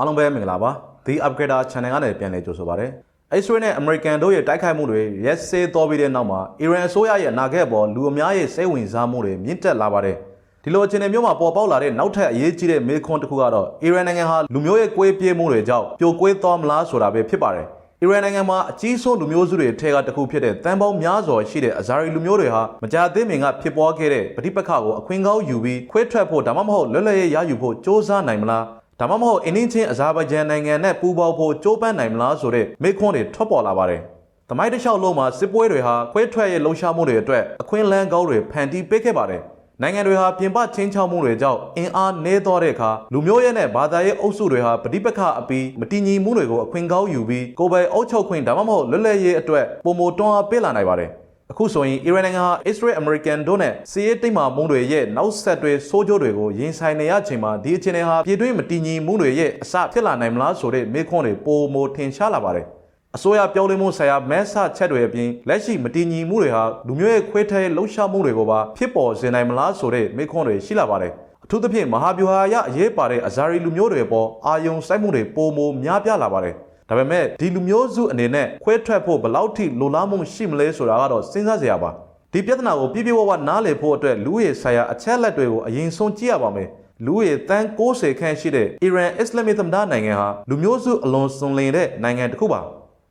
အားလုံးပဲမင်္ဂလာပါ The Upgrader Channel ကနေပြန်လည်ကြိုဆိုပါရစေ။ Israel နဲ့ American တို့ရဲ့တိုက်ခိုက်မှုတွေရက်စဲတော်ပြီးတဲ့နောက်မှာ Iran အစိုးရရဲ့အနာဂတ်အပေါ်လူအများရဲ့စိတ်ဝင်စားမှုတွေမြင့်တက်လာပါတယ်။ဒီလိုအခြေအနေမျိုးမှာပေါ်ပေါက်လာတဲ့နောက်ထပ်အရေးကြီးတဲ့မေးခွန်းတစ်ခုကတော့ Iran နိုင်ငံဟာလူမျိုးရဲ့ကွဲပြေးမှုတွေကြောင့်ပြိုကွဲသွားမလားဆိုတာပဲဖြစ်ပါတယ်။ Iran နိုင်ငံမှာအကြီးဆုံးလူမျိုးစုတွေထဲကတစ်ခုဖြစ်တဲ့တန်ပေါင်းများစွာရှိတဲ့အဇာရီလူမျိုးတွေဟာမကြာသေးမီကဖြစ်ပွားခဲ့တဲ့ပဋိပက္ခကိုအခွင့်ကောင်းယူပြီးခွဲထွက်ဖို့ဒါမှမဟုတ်လွတ်လပ်ရေးရယူဖို့စ조사နိုင်မလား ဒါမှမဟုတ်အင်းင်းချင်းအဇာဘိုင်ဂျန်နိုင်ငံနဲ့ပူးပေါင်းဖို့ကြိုးပမ်းနိုင်မလားဆိုတဲ့မေးခွန်းတွေထွက်ပေါ်လာပါတယ်။သမိုင်းတစ်လျှောက်လုံးမှာစစ်ပွဲတွေဟာခွဲထွက်ရေးလှုံ့ဆော်မှုတွေအတွက်အခွင့်အလမ်းကောင်းတွေဖန်တီးပေးခဲ့ပါတယ်။နိုင်ငံတွေဟာပြင်ပချင်းချောက်မှုတွေကြောင့်အင်အားနည်းသွားတဲ့အခါလူမျိုးရဲနဲ့ဘာသာရေးအုပ်စုတွေဟာပဋိပက္ခအပြီးမတည်ငြိမ်မှုတွေကိုအခွင့်ကောင်းယူပြီးကိုယ်ပိုင်အုပ်ချုပ်ခွင့်ဒါမှမဟုတ်လွတ်လပ်ရေးအတွက်ပုံမတွန်းအားပေးလာနိုင်ပါတယ်။ အခုဆိုရင်အီရန်နိုင်ငံဟာ Israel American တို့နဲ့စီးရဲတိတ်မှမုန်းတွေရဲ့နောက်ဆက်တွဲဆိုးကျိုးတွေကိုရင်ဆိုင်နေရချိန်မှာဒီအခြေအနေဟာပြည်တွင်းမတည်ငြိမ်မှုတွေရဲ့အစဖြစ်လာနိုင်မလားဆိုတဲ့မေးခွန်းတွေပိုမိုထင်ရှားလာပါတယ်။အစိုးရပြောင်းလဲမှုဆိုင်ရာမဲဆချက်တွေအပြင်လက်ရှိမတည်ငြိမ်မှုတွေဟာလူမျိုးရဲ့ခွဲထဲလှုပ်ရှားမှုတွေကိုပါဖြစ်ပေါ်စေနိုင်မလားဆိုတဲ့မေးခွန်းတွေရှိလာပါတယ်။အထူးသဖြင့်မဟာဗျူဟာအရအရေးပါတဲ့အဇာရီလူမျိုးတွေပေါ်အာယုံစိုက်မှုတွေပိုမိုများပြားလာပါတယ်။ ဒါပေမဲ့ဒီလူမျိုးစုအနေနဲ့ခွဲထွက်ဖို့ဘယ်လောက်ထိလိုလားမှုရှိမလဲဆိုတာကတော့စဉ်းစားစရာပါဒီပြဿနာကိုပြပြဝဝနားလည်ဖို့အတွက်လူရဲ့ဆိုင်ရာအချက်လက်တွေကိုအရင်ဆုံးကြည့်ရပါမယ်လူရဲ့တန်း60ခန့်ရှိတဲ့အီရန်အစ္စလာမစ်သမ္မတနိုင်ငံဟာလူမျိုးစုအလွန်စွန်လင်တဲ့နိုင်ငံတစ်ခုပါ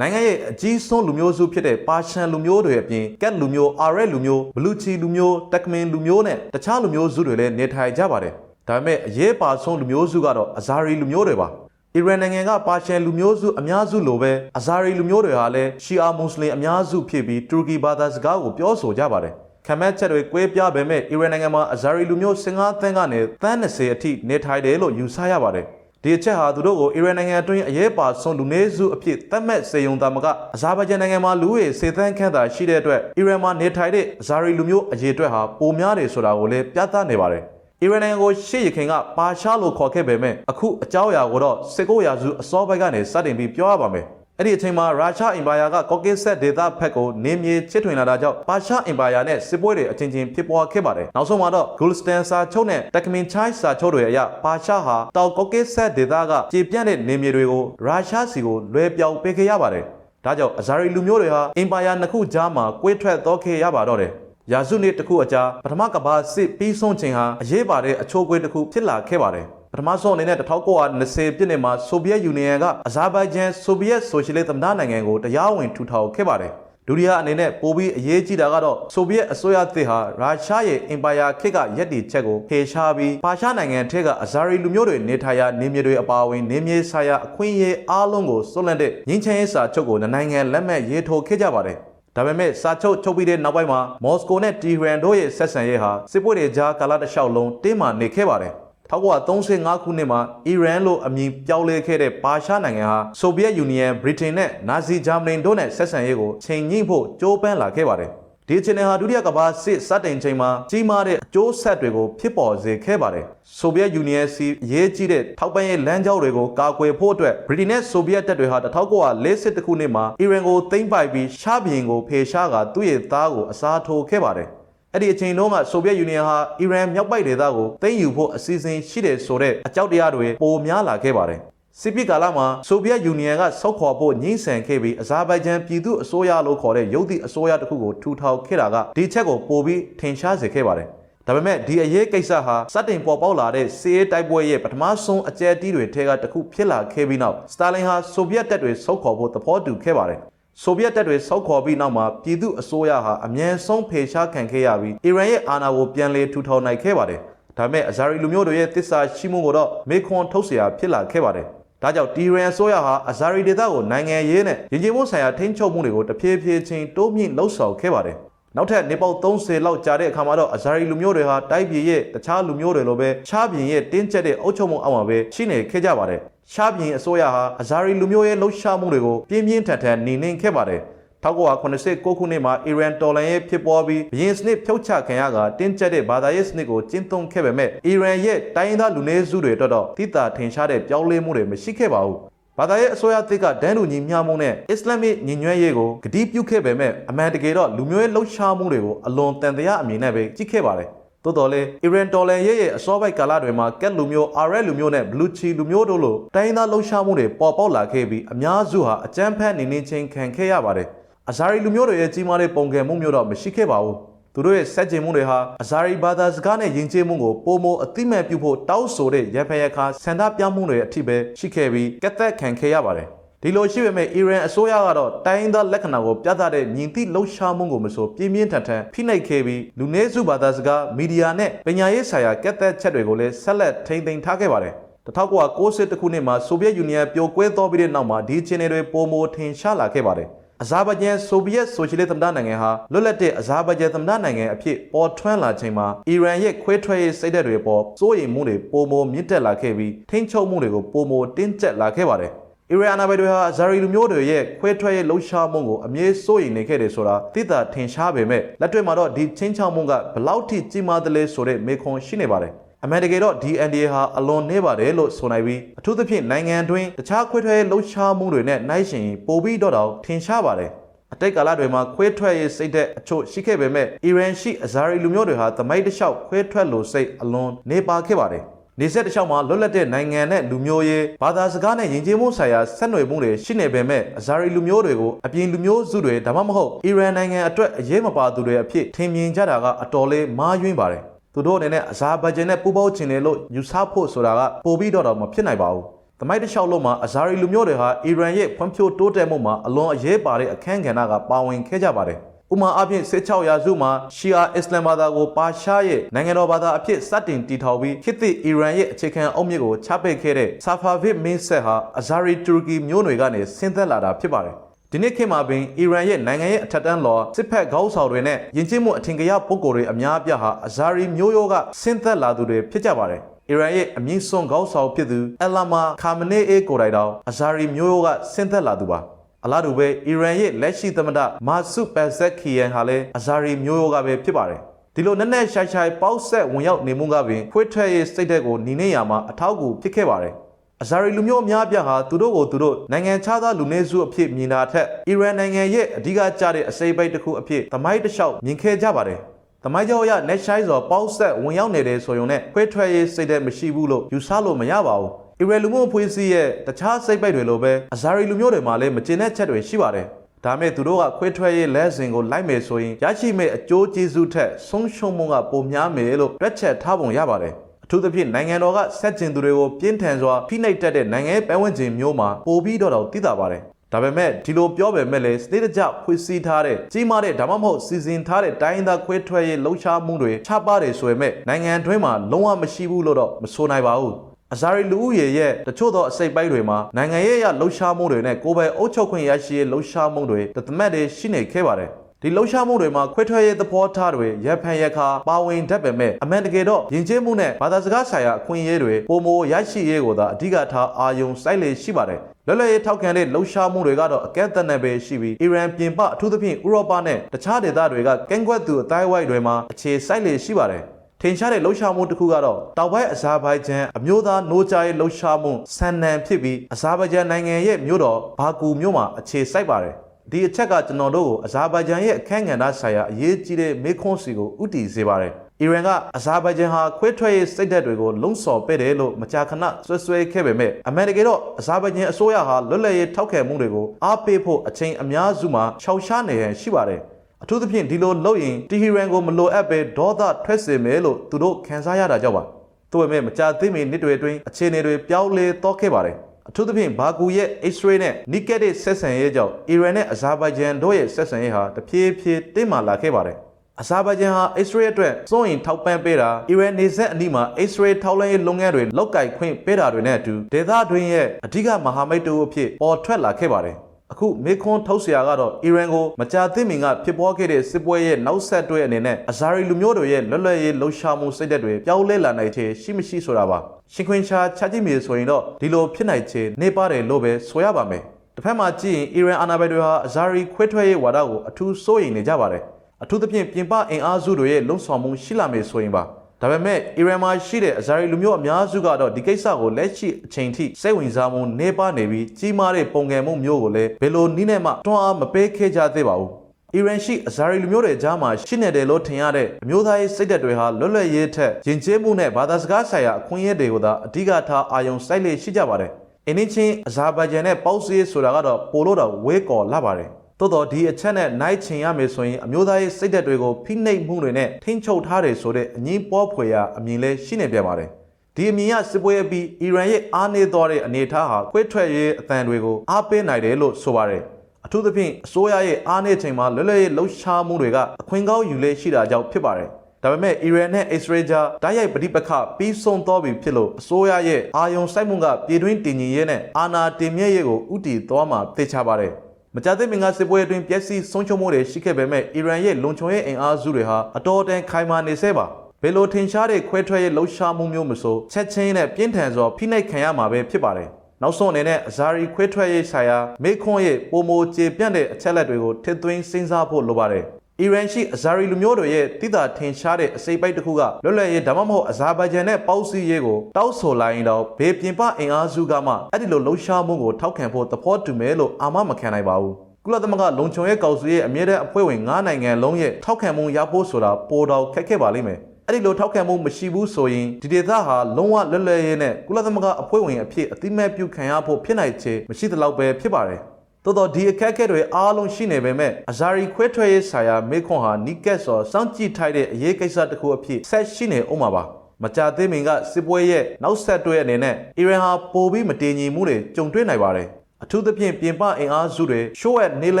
နိုင်ငံရဲ့အကြီးဆုံးလူမျိုးစုဖြစ်တဲ့ပါရှန်လူမျိုးတွေအပြင်ကက်လူမျိုးအာရက်လူမျိုးဘလူချီလူမျိုးတက်မင်လူမျိုးနဲ့တခြားလူမျိုးစုတွေလည်းနေထိုင်ကြပါတယ်ဒါပေမဲ့အရေးပါဆုံးလူမျိုးစုကတော့အဇာရီလူမျိုးတွေပါ အီရန်နိုင်ငံကပါရှန်လူမျိုးစုအများစုလိုပဲအဇာရီလူမျိုးတွေဟာလည်းရှီအာမွတ်စလင်အများစုဖြစ်ပြီးတူရကီဘာသာစကားကိုပြောဆိုကြပါတယ်။ခံမဲ့ချက်တွေကွဲပြားပေမဲ့အီရန်နိုင်ငံမှာအဇာရီလူမျိုး15သန်းကနေသန်း20အထိနေထိုင်တယ်လို့ယူဆရပါတယ်။ဒီအချက်ဟာသူတို့ကိုအီရန်နိုင်ငံအတွင်းအရေးပါဆုံးလူနည်းစုအဖြစ်သတ်မှတ်စေုံသာမကအဇာဘိုင်ဂျန်နိုင်ငံမှာလူဦးရေစေသန်းခန့်သာရှိတဲ့အတွက်အီရန်မှာနေထိုင်တဲ့အဇာရီလူမျိုးအရေးအတွက်ဟာပိုများတယ်ဆိုတာကိုလည်းပြသနေပါတယ်။ အီရန်နိုင်ငံကိုရှေ့ရခင်ကပါရှားလို့ခေါ်ခဲ့ပေမဲ့အခုအကြောင်းအရာကိုတော့စစ်ကိုရာစုအစောပိုင်းကနေစတင်ပြီးပြောရပါမယ်။အဲ့ဒီအချိန်မှာရုရှားအင်ပါယာကကော့ကစ်ဆက်ဒေသဖက်ကိုနေမြေချစ်ထွင်လာတာကြောင့်ပါရှားအင်ပါယာနဲ့စစ်ပွဲတွေအချင်းချင်းဖြစ်ပွားခဲ့ပါတယ်။နောက်ဆုံးမှာတော့ဂူလစတန်စာချုပ်နဲ့တက်ကမင်ချိုင်းစာချုပ်တွေအရပါရှားဟာတောက်ကော့ကစ်ဆက်ဒေသကကြေပြန့်တဲ့နေမြေတွေကိုရုရှားစီကိုလွှဲပြောင်းပေးခဲ့ရပါတယ်။ဒါကြောင့်အဇာရီလူမျိုးတွေဟာအင်ပါယာနှစ်ခုကြားမှာကွဲထွက်တော့ခဲ့ရပါတော့တယ်။ ရာစုနှစ်တစ်ခုအကြာပထမကမ္ဘာစစ်ပြီးဆုံးချိန်ဟာအရေးပါတဲ့အချိုးကွေးတစ်ခုဖြစ်လာခဲ့ပါတယ်ပထမဆုံးအနေနဲ့1920ပြည့်နှစ်မှာဆိုဗီယက်ယူနီယံကအဇာဘိုင်ဂျန်ဆိုဗီယက်ဆိုရှယ်လစ်သမ္မတနိုင်ငံကိုတရားဝင်ထူထောင်ခဲ့ပါတယ်ဒုတိယအနေနဲ့ပိုပြီးအရေးကြီးတာကတော့ဆိုဗီယက်အစိုးရသစ်ဟာရုရှားရဲ့အင်ပါယာခေတ်ကရည်တည်ချက်ကိုဖေရှားပြီးပါရှားနိုင်ငံထက်ကအဇာရီလူမျိုးတွေနေထိုင်ရာနေမြေတွေအပါအဝင်နေမြေဆိုင်ရာအခွင့်အရေးအားလုံးကိုစွန့်လွတ်တဲ့ငင်းချမ်းရေးစာချုပ်ကိုနိုင်ငံလက်မှတ်ရေးထိုးခဲ့ကြပါတယ် ဒါပေမဲ့စာချုပ်ချုပ်ပြီးတဲ့နောက်ပိုင်းမှာမော်စကိုနဲ့တီဟရန်တို့ရဲ့ဆက်ဆံရေးဟာစစ်ပွဲတွေကြားကာလတစ်လျှောက်လုံးတင်းမာနေခဲ့ပါတယ်1935ခုနှစ်မှာအီရန်လို့အမည်ပြောင်းလဲခဲ့တဲ့ပါရှားနိုင်ငံဟာဆိုဗီယက်ယူနီယံဗြိတိန်နဲ့နာဇီဂျာမနီတို့နဲ့ဆက်ဆံရေးကိုချိန်ညှိဖို့ကြိုးပမ်းလာခဲ့ပါတယ် ဒီအခြေအနေဟာဒုတိယကမ္ဘာစစ်စတင်ချိန်မှာကြီးမားတဲ့အကျိုးဆက်တွေကိုဖြစ်ပေါ်စေခဲ့ပါတယ်။ဆိုဗီယက်ယူနီယံစီအရေးကြီးတဲ့ထောက်ပံ့ရေးလမ်းကြောင်းတွေကိုကာကွယ်ဖို့အတွက်ဗြိတိန်နဲ့ဆိုဗီယက်တပ်တွေဟာ1940ခုနှစ်မှာအီရန်ကိုသိမ်းပိုက်ပြီးရှားဘီရင်ကိုဖေရှားကသူ့ရဲ့သားကိုအစားထိုးခဲ့ပါတယ်။အဲ့ဒီအချိန်တုန်းကဆိုဗီယက်ယူနီယံဟာအီရန်မြောက်ပိုက်ဒေသကိုသိမ်းယူဖို့အစီအစဉ်ရှိတယ်ဆိုတဲ့အကြောက်တရားတွေပိုများလာခဲ့ပါတယ်။ စစ်ပီကာလာမှာဆိုဗီယက်ယူနီယံကဆုတ်ခွာဖို့ညှိဆန်ခဲ့ပြီးအဇာဘိုင်ဂျန်ပြည်သူအစိုးရလို့ခေါ်တဲ့ရုပ်သည့်အစိုးရတစ်ခုကိုထူထောင်ခဲ့တာကဒီချက်ကိုပိုပြီးထင်ရှားစေခဲ့ပါတယ်။ဒါပေမဲ့ဒီအရေးကိစ္စဟာစတင်ပေါ်ပေါက်လာတဲ့စစ်ရေးတိုက်ပွဲရဲ့ပထမဆုံးအကြက်တီးတွေထဲကတစ်ခုဖြစ်လာခဲ့ပြီးနောက်စတာလင်ဟာဆိုဗီယက်တပ်တွေဆုတ်ခွာဖို့သဘောတူခဲ့ပါတယ်။ဆိုဗီယက်တပ်တွေဆုတ်ခွာပြီးနောက်မှာပြည်သူအစိုးရဟာအမြန်ဆုံးဖေရှားခံခဲ့ရပြီးအီရန်ရဲ့အာဏာကိုပြန်လည်ထူထောင်နိုင်ခဲ့ပါတယ်။ဒါပေမဲ့အဇာရီလူမျိုးတွေရဲ့တစ္ဆာရှိမှုကိုတော့မေခွန်ထုတ်เสียဖြစ်လာခဲ့ပါတယ်။ ဒါကြောင့်တီရန်ဆိုရဟာအဇာရီဒေသကိုနိုင်ငံရေးနဲ့ရင်းချင်းမှုဆိုင်ရာထိန်းချုပ်မှုတွေကိုတဖြည်းဖြည်းချင်းတိုးမြင့်လှုပ်ဆောင်ခဲ့ပါတယ်။နောက်ထပ်နေပေါက်30လောက်ကြာတဲ့အခါမှာတော့အဇာရီလူမျိုးတွေဟာတိုက်ပြည်ရဲ့တခြားလူမျိုးတွေလိုပဲချားပြည်ရဲ့တင်းကျပ်တဲ့အုပ်ချုပ်မှုအောက်မှာပဲရှိနေခဲ့ကြပါတယ်။ချားပြည်အစိုးရဟာအဇာရီလူမျိုးရဲ့လှုပ်ရှားမှုတွေကိုပြင်းပြင်းထန်ထန်နှိမ်နင်းခဲ့ပါတယ်။ 1989ခုနှစ်မှာအီရန်တော်လှန်ရေးဖြစ်ပွားပြီးဘရင်စနစ်ဖြုတ်ချခံရကတင်းကျပ်တဲ့ဘာသာရေးစနစ်ကိုကျင့်သုံးခဲ့ပေမဲ့အီရန်ရဲ့တိုင်းရင်းသားလူနည်းစုတွေတော့တော့တိတာထင်ရှားတဲ့ပြောင်းလဲမှုတွေမရှိခဲ့ပါဘူး။ဘာသာရေးအစိုးရသစ်ကဒန်းလူညီမျှမှုနဲ့အစ္စလာမစ်ညီညွတ်ရေးကိုဂတိပြုခဲ့ပေမဲ့အမှန်တကယ်တော့လူမျိုးရေးလှုပ်ရှားမှုတွေကိုအလွန်တန်တရားအမြင်နဲ့ပဲကြည့်ခဲ့ပါတယ်။သို့တော်လည်းအီရန်တော်လန်ရဲ့ရဲ့အစောပိုက်ကာလတွေမှာကက်လူမျိုးအာရက်လူမျိုးနဲ့ဘလူချီလူမျိုးတို့လိုတိုင်းသားလှုပ်ရှားမှုတွေပေါ်ပေါက်လာခဲ့ပြီးအများစုဟာအကြမ်းဖက်နေနေချင်းခံခဲ့ရပါတယ် အဇာရီလူမျိုးတွေရဲ့ကြီးမားတဲ့ပုံကယ်မှုမျိုးတော့မရှိခဲ့ပါဘူးသူတို့ရဲ့စက်ကျင်မှုတွေဟာအဇာရီဘာသာစကားနဲ့ယဉ်ကျေးမှုကိုပုံမအတိမဲ့ပြုဖို့တောင်းဆိုတဲ့ရဖရခါဆန္ဒပြမှုတွေအထိပဲရှိခဲ့ပြီးကက်သက်ခံခဲ့ရပါတယ်ဒီလိုရှိပေမဲ့အီရန်အစိုးရကတော့တိုင်းသားလက္ခဏာကိုပြသတဲ့ညီတိလှုပ်ရှားမှုကိုမဆိုပြင်းပြင်းထန်ထန်ဖိနှိပ်ခဲ့ပြီးလူနည်းစုဘာသာစကားမီဒီယာနဲ့ပညာရေးဆိုင်ရာကက်သက်ချက်တွေကိုလည်းဆက်လက်ထိန်းသိမ်းထားခဲ့ပါတယ်1990ခုနှစ်မှာဆိုဗီယက်ယူနီယံပြိုကွဲသွားပြီးတဲ့နောက်မှာဒီအခြေအနေတွေပုံမထင်ရှားလာခဲ့ပါတယ် အဇာဘိုင်ဂျန်ဆိုဗီယက်ဆိုရှယ်လစ်သမ္မတနိုင်ငံဟာလွတ်လပ်တဲ့အဇာဘိုင်ဂျန်သမ္မတနိုင်ငံအဖြစ်ပေါ်ထွန်းလာချိန်မှာအီရန်ရဲ့ခွဲထွက်ရေးစိတ်ဓာတ်တွေပေါ်စိုးရိမ်မှုတွေပုံမမြင့်တက်လာခဲ့ပြီးထိန်းချုပ်မှုတွေကိုပုံမတင်းကျပ်လာခဲ့ပါတယ်အီရန်အနာဘိုင်တွေဟာဇာရီလူမျိုးတွေရဲ့ခွဲထွက်ရေးလှုပ်ရှားမှုကိုအမြဲစိုးရိမ်နေခဲ့တယ်ဆိုတာသိတာထင်ရှားပေမဲ့လက်တွေ့မှာတော့ဒီချင်းချောင်းမှုကဘလောက်ထိကြီးမားသလဲဆိုတဲ့မေခွန်ရှိနေပါတယ် အမေရိကန်တော့ DNDA ဟာအလွန်နေပါတယ်လို့ဆိုနိုင်ပြီးအထူးသဖြင့်နိုင်ငံတွင်းတခြားခွဲထွက်ရေးလှုပ်ရှားမှုတွေနဲ့နှိုင်းယှဉ်ရင်ပိုပြီးတော့တောင်ထင်ရှားပါတယ်အတိတ်ကာလတွေမှာခွဲထွက်ရေးစိတ်တဲ့အချို့ရှိခဲ့ပေမဲ့အီရန်ရှိအဇာရီလူမျိုးတွေဟာသမိုင်းတစ်လျှောက်ခွဲထွက်လို့စိတ်အလွန်နေပါခဲ့ပါတယ်နေဆက်တစ်လျှောက်မှာလွတ်လပ်တဲ့နိုင်ငံနဲ့လူမျိုးရေးဘာသာစကားနဲ့ယဉ်ကျေးမှုဆိုင်ရာဆက်နွယ်မှုတွေရှိနေပေမဲ့အဇာရီလူမျိုးတွေကိုအပြင်လူမျိုးစုတွေဒါမှမဟုတ်အီရန်နိုင်ငံအတွက်အရေးမပါသူတွေအဖြစ်ထင်မြင်ကြတာကအတော်လေးမားယွင်းပါတယ် သူတို့အနေနဲ့အဇာဘိုင်ဂျန်နဲ့ပူးပေါင်းချင်တယ်လို့ယူဆဖို့ဆိုတာကပိုပြီးတော့တော့မဖြစ်နိုင်ပါဘူး။တမိုက်တစ်လျှောက်လုံးမှာအဇာရီလူမျိုးတွေဟာအီရန်ရဲ့ဖွံ့ဖြိုးတိုးတက်မှုမှာအလွန်အရေးပါတဲ့အခန်းကဏ္ဍကပါဝင်ခဲ့ကြပါတယ်။ဥမာအဖြစ်16ရာစုမှာရှီယာအစ္စလမ်ဘာသာကိုပါရှားရဲ့နိုင်ငံတော်ဘာသာအဖြစ်စတင်တည်ထောင်ပြီးခေတ်သစ်အီရန်ရဲ့အခြေခံအုတ်မြစ်ကိုချပိတ်ခဲ့တဲ့ဆာဖာဗစ်မင်းဆက်ဟာအဇာရီတူရကီမျိုးနွယ်ကနေဆင်းသက်လာတာဖြစ်ပါတယ်။ ဒီနေ့ခေတ်မှာပင်အီရန်ရဲ့နိုင်ငံရဲ့အထက်တန်းလော်စစ်ဖက်ခေါင်းဆောင်တွေနဲ့ယဉ်ကျေးမှုအထင်ကရပုဂ္ဂိုလ်တွေအများအပြားဟာအဇာရီမျိုးရိုးကဆင်းသက်လာသူတွေဖြစ်ကြပါတယ်။အီရန်ရဲ့အမြင့်ဆုံးခေါင်းဆောင်ဖြစ်သူအလာမာခါမနေအေကိုယ်တိုင်တောင်အဇာရီမျိုးရိုးကဆင်းသက်လာသူပါ။အလားတူပဲအီရန်ရဲ့လက်ရှိသမ္မတမာဆုပက်ဇက်ခီယန်ဟာလည်းအဇာရီမျိုးရိုးကပဲဖြစ်ပါတယ်။ဒီလိုနက်နက်ရှိုင်ရှိုင်ပေါက်ဆက်ဝင်ရောက်နေမှုကပင်ခွေးထွက်ရေးစိတ်သက်ကိုညီနေရမှာအထောက်အကူဖြစ်ခဲ့ပါတယ်။ အဇာရီလူမျိုးအများအပြားဟာသူတို့ကိုသူတို့နိုင်ငံခြားသားလူနည်းစုအဖြစ်မြင်တာထက်အီရန်နိုင်ငံရဲ့အဓိကကျတဲ့အစိပ်ပိတ်တစ်ခုအဖြစ်သမိုင်းတစ်လျှောက်မြင်ခဲ့ကြပါတယ်။သမိုင်းကြောင့်ရ net shy ဆိုပေါက်ဆက်ဝင်ရောက်နေတယ်ဆိုရုံနဲ့ခွဲထွက်ရေးစိတ်သက်မရှိဘူးလို့ယူဆလို့မရပါဘူး။အီရန်လူမျိုးအဖွဲ့အစည်းရဲ့တခြားစိတ်ပိတ်တွေလိုပဲအဇာရီလူမျိုးတွေမှာလည်းမကျင်တဲ့ချက်တွေရှိပါတယ်။ဒါမဲ့သူတို့ကခွဲထွက်ရေးလဲစဉ်ကိုလိုက်မယ်ဆိုရင်ရရှိမဲ့အကျိုးကျေးဇူးထက်ဆုံးရှုံးမှုကပိုများမယ်လို့တွက်ချက်ထားပုံရပါတယ်။အ ထူးသဖြင့်နိုင်ငံတော်ကဆက်ကျင်သူတွေကိုပြင်းထန်စွာဖိနှိပ်တတ်တဲ့နိုင်ငံရေးပတ်ဝန်းကျင်မျိုးမှာပိုပြီးတော့တော့သိတာပါတယ်။ဒါပေမဲ့ဒီလိုပြောပေမဲ့လည်းစနစ်တကျဖွေစည်းထားတဲ့ကြီးမားတဲ့ဒါမှမဟုတ်စီစဉ်ထားတဲ့တိုင်းသားခွဲထွက်ရေးလှုပ်ရှားမှုတွေချပါတယ်ဆိုပေမဲ့နိုင်ငံတွင်းမှာလုံးဝမရှိဘူးလို့တော့မဆိုနိုင်ပါဘူး။အဇာရီလူဦးရေရဲ့တချို့သောအစိပ်ပိုင်းတွေမှာနိုင်ငံရေးအရလှုပ်ရှားမှုတွေနဲ့ကိုယ်ပိုင်အုပ်ချုပ်ခွင့်ရရှိရေးလှုပ်ရှားမှုတွေတသမတ်တွေရှိနေခဲ့ပါတယ်။ ဒီလှုပ်ရှားမှုတွေမှာခွဲထွက်ရေးသဘောထားတွေရဖန်ရခါပါဝင်တတ်ပေမဲ့အမှန်တကယ်တော့ယဉ်ကျေးမှုနဲ့ဘာသာစကားဆိုင်ရာအခွင့်အရေးတွေပုံမရရှိရေးကိုသာအဓိကထားအာယုံစိုက်လေရှိပါတယ်။လွတ်လပ်ရေးထောက်ခံတဲ့လှုပ်ရှားမှုတွေကတော့အကန့်အသတ်နဲ့ပဲရှိပြီးအီရန်ပြင်ပအထူးသဖြင့်ဥရောပနဲ့တခြားဒေသတွေကကန့်ကွက်သူအတိုင်းဝိုက်တွေမှာအခြေစိုက်လေရှိပါတယ်။ထင်ရှားတဲ့လှုပ်ရှားမှုတစ်ခုကတော့တောင်ပိုင်းအဇာဘိုင်ဂျန်အမျိုးသားနိုးကြားရေးလှုပ်ရှားမှုဆန်နန်ဖြစ်ပြီးအဇာဘိုင်ဂျန်နိုင်ငံရဲ့မြို့တော်ဘာကူမြို့မှာအခြေစိုက်ပါတယ် ဒီအချက်ကကျွန်တော်တို့ကိုအဇာဘိုင်ဂျန်ရဲ့အခမ်းကဏ္ဍဆိုင်ရာအရေးကြီးတဲ့မေခွန်းစီကိုဥတီစေပါတယ်အီရန်ကအဇာဘိုင်ဂျန်ဟာခွဲထွက်ရေးစိတ်ဓာတ်တွေကိုလုံဆော်ပေးတယ်လို့မကြာခဏဆွဆွဲခဲ့ပေမဲ့အမေရိကန်တော့အဇာဘိုင်ဂျန်အစိုးရဟာလွတ်လပ်ရေးထောက်ခံမှုတွေကိုအားပေးဖို့အချိန်အများစုမှာခြောက်ရှားနေရန်ရှိပါတယ်အထူးသဖြင့်ဒီလိုလုပ်ရင်တီဟီရန်ကိုမလိုအပ်ပဲဒေါသထွက်စေမယ်လို့သူတို့ခံစားရတာကြောင့်ပါ။ဒါပေမဲ့မကြာသေးမီနှစ်တွေအတွင်းအခြေအနေတွေပြောင်းလဲတော့ခဲ့ပါတယ်။ အထူးသဖြင့်ဘာကူရဲ့ X-ray နဲ့ Nickel ရဲ့ဆက်ဆံရေးကြောင့်အီရန်နဲ့အဇာဘိုင်ဂျန်တို့ရဲ့ဆက်ဆံရေးဟာတဖြည်းဖြည်းတင်းမာလာခဲ့ပါတယ်။အဇာဘိုင်ဂျန်ဟာ X-ray အတွက်စွန့်ရင်ထောက်ပံ့ပေးတာအီရန်နေဆက်အနီးမှာ X-ray ထောက်လှမ်းရေးလုပ်ငန်းတွေလောက်ကိုက်ခွင့်ပေးတာတွေနဲ့အတူဒေသတွင်းရဲ့အဓိကမဟာမိတ်တို့အဖြစ်ပေါ်ထွက်လာခဲ့ပါတယ်။ အခုမေခွန်ထုတ်ဆရာကတော့အီရန်ကိုမကြာသင့်မင်ကဖြစ်ပွားခဲ့တဲ့စစ်ပွဲရဲ့နောက်ဆက်တွဲအနေနဲ့အဇာရီလူမျိုးတွေရဲ့လွတ်လပ်ရေးလှုပ်ရှားမှုစိတ်ဓာတ်တွေပြောင်းလဲလာနိုင်ခြင်းရှိမရှိဆိုတာပါရှင်ခွင်ရှားချကြည့်မိဆိုရင်တော့ဒီလိုဖြစ်နိုင်ခြင်းနေပါတယ်လို့ပဲဆိုရပါမယ်တစ်ဖက်မှာကြည့်ရင်အီရန်အာဏာပိုင်တွေဟာအဇာရီခွဲထွက်ရေးဝါဒကိုအထူးစိုးရိမ်နေကြပါတယ်အထူးသဖြင့်ပြင်ပအင်အားစုတွေရဲ့လုံဆောင်မှုရှိလာမယ်ဆိုရင်ပါ ဒါပေမဲ့အီရန်မှာရှိတဲ့အဇာရီလူမျိုးအများစုကတော့ဒီကိစ္စကိုလက်ရှိအချိန်ထိစိတ်ဝင်စားမှုနေပါနေပြီးကြီးမားတဲ့ပုံကံမှုမျိုးကိုလည်းဘယ်လိုနည်းနဲ့မှတွန်းအားမပေးခဲ့ကြသေးပါဘူးအီရန်ရှိအဇာရီလူမျိုးတွေကြားမှာရှိနေတယ်လို့ထင်ရတဲ့အမျိုးသားရေးစိတ်ဓာတ်တွေဟာလွတ်လပ်ရေးထက်ယဉ်ကျေးမှုနဲ့ဘာသာစကားဆိုင်ရာအခွင့်အရေးတွေကိုသာအဓိကထားအာရုံစိုက်လေရှိကြပါတယ်။အင်းချင်းအဇာဘိုင်ဂျန်နဲ့ပေါက်စီးဆိုတာကတော့ပိုလို့တော့ဝဲကော်လာပါတယ်။ သို့တော့ဒီအချက်နဲ့နိုင်ချင်ရမယ်ဆိုရင်အမျိုးသားရေးစိတ်ဓာတ်တွေကိုဖိနှိပ်မှုတွေနဲ့ထိန်းချုပ်ထားတယ်ဆိုတဲ့အငင်းပေါ်ဖွယ်ရာအမြင်လဲရှိနေပြန်ပါတယ်။ဒီအမြင်ကစစ်ပွဲအပြီးအီရန်ရဲ့အားနည်းသွားတဲ့အနေအထားဟာခွဲထွက်ရေးအသံတွေကိုအားပေးနိုင်တယ်လို့ဆိုပါတယ်။အထူးသဖြင့်အစိုးရရဲ့အားနည်းချိန်မှာလွတ်လပ်ရေးလှုပ်ရှားမှုတွေကအခွင့်ကောင်းယူလေရှိတာကြောင့်ဖြစ်ပါတယ်။ဒါပေမဲ့အီရန်နဲ့အစ္စရေးကြားတိုက်ရိုက်ပဋိပက္ခပြီးဆုံးသွားပြီဖြစ်လို့အစိုးရရဲ့အာယုံစိုက်မှုကပြည်တွင်းတည်ငြိမ်ရေးနဲ့အာဏာတင်မြဲရေးကိုဥတီသွားမှာသိချပါတယ်။ မကြသေးမင်္ဂစစ်ပွဲအတွင်းပျက်စီးဆုံးရှုံးမှုတွေရှိခဲ့ပေမဲ့အီရန်ရဲ့လုံခြုံရေးအင်အားစုတွေဟာအတော်တန်ခိုင်မာနေဆဲပါဘယ်လိုထင်ရှားတဲ့ခွဲထွက်ရေးလှုပ်ရှားမှုမျိုးမဆိုချက်ချင်းနဲ့ပြင်းထန်စွာဖိနှိပ်ခံရမှာပဲဖြစ်ပါတယ်နောက်ဆုံးအနေနဲ့အဇာရီခွဲထွက်ရေးဆိုင်ရာမေခွန်းရဲ့ပုံမိုကျေပြန့်တဲ့အချက်လက်တွေကိုထည့်သွင်းစဉ်းစားဖို့လိုပါတယ် အီရန်ရှိအဇာရီလူမျိုးတွေရဲ့တိတာထင်ရှားတဲ့အစိပ်ပိုက်တစ်ခုကလွတ်လပ်ရေးဒါမှမဟုတ်အဇာဘိုင်ဂျန်နဲ့ပေါက်စီရေးကိုတောက်ဆိုလိုက်ရင်တော့ဘေးပြင်ပအင်အားစုကမှအဲ့ဒီလိုလှုပ်ရှားမှုကိုထောက်ခံဖို့သဘောတူမယ်လို့အာမမခံနိုင်ပါဘူးကုလသမဂ္ဂလုံခြုံရေးကောင်စီရဲ့အမြဲတမ်းအဖွဲ့ဝင်9နိုင်ငံလုံးရဲ့ထောက်ခံမှုရဖို့ဆိုတာပိုတော့ခက်ခဲပါလိမ့်မယ်အဲ့ဒီလိုထောက်ခံမှုမရှိဘူးဆိုရင်ဒီဒေသဟာလုံးဝလွတ်လပ်ရေးနဲ့ကုလသမဂ္ဂအဖွဲ့ဝင်အဖြစ်အတိမတ်ပြုခံရဖို့ဖြစ်နိုင်ချေမရှိသလောက်ပဲဖြစ်ပါတယ်။ သို့တော့ဒီအခက်အခဲတွေအားလုံးရှိနေပေမဲ့အဇာရီခွဲထွက်ရေးဆိုင်ရာမေခွန်ဟာနီကက်ဆော်စောင့်ကြည့်ထိုက်တဲ့အရေးကိစ္စတစ်ခုအဖြစ်ဆက်ရှိနေအောင်ပါပါ။မကြသေးမင်ကစစ်ပွဲရဲ့နောက်ဆက်တွဲအနေနဲ့အီရန်ဟာပိုပြီးမတည်ငြိမ်မှုတွေကြုံတွေ့နိုင်ပါတယ်။အထူးသဖြင့်ပြင်ပအင်အားစုတွေရှိုးရဲ့နေလ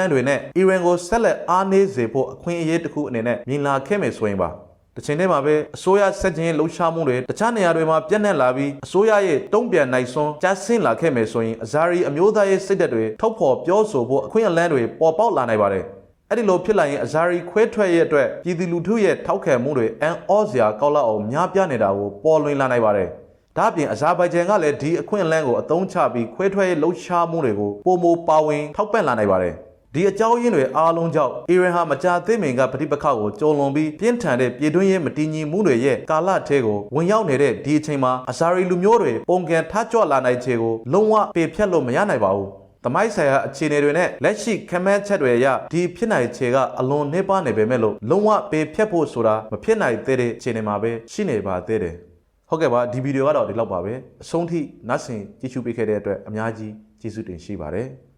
န်းတွေနဲ့အီရန်ကိုဆက်လက်အားနည်းစေဖို့အခွင့်အရေးတစ်ခုအနေနဲ့မြင်လာခဲ့မယ်ဆိုရင်ပါ။ တစ်ချိန်တည်းမှာပဲအစိုးရဆက်ချင်းလှုပ်ရှားမှုတွေတခြားနေရာတွေမှာပြန့်နှံ့လာပြီးအစိုးရရဲ့တုံ့ပြန်နိုင်စွမ်းကြားဆင်းလာခဲ့မယ်ဆိုရင်အဇာရီအမျိုးသားရေးစိတ်ဓာတ်တွေထုတ်ဖော်ပြောဆိုဖို့အခွင့်အလမ်းတွေပေါ်ပေါက်လာနိုင်ပါတယ်။အဲ့ဒီလိုဖြစ်လာရင်အဇာရီခွဲထွက်ရဲ့အတွက်ပြည်သူလူထုရဲ့ထောက်ခံမှုတွေအန်အောစရာကောက်လောက်အောင်များပြားနေတာကိုပေါ်လွင်လာနိုင်ပါတယ်။ဒါ့အပြင်အဇာဘိုင်ဂျန်ကလည်းဒီအခွင့်အလမ်းကိုအသုံးချပြီးခွဲထွက်ရေးလှုပ်ရှားမှုတွေကိုပုံမပါဝင်ထောက်ပံ့လာနိုင်ပါတယ်။ ဒီအကြောင်းရင်းတွေအားလုံးကြောင့်အီရန်ဟာမကြာသေးမင်ကပဋိပက္ခကိုကြုံလွန်ပြီးပြင်းထန်တဲ့ပြည်တွင်းရေးမတည်ငြိမ်မှုတွေရဲ့ကာလထဲကိုဝင်ရောက်နေတဲ့ဒီအချိန်မှာအဇာရီလူမျိုးတွေပုံကံထကြွလာနိုင်ခြေကိုလုံးဝပေဖြတ်လို့မရနိုင်ပါဘူး။သမိုင်းဆိုင်ရာအခြေအနေတွေနဲ့လက်ရှိခမန်းချက်တွေအရဒီဖြစ်နိုင်ခြေကအလွန်နှိပါနေပေမဲ့လို့လုံးဝပေဖြတ်ဖို့ဆိုတာမဖြစ်နိုင်သေးတဲ့အခြေအနေမှာပဲရှိနေပါသေးတယ်။ဟုတ်ကဲ့ပါဒီဗီဒီယိုကတော့ဒီလောက်ပါပဲအဆုံးထိနားဆင်ကြည့်ရှုပေးခဲ့တဲ့အတွက်အများကြီးကျေးဇူးတင်ရှိပါတယ်။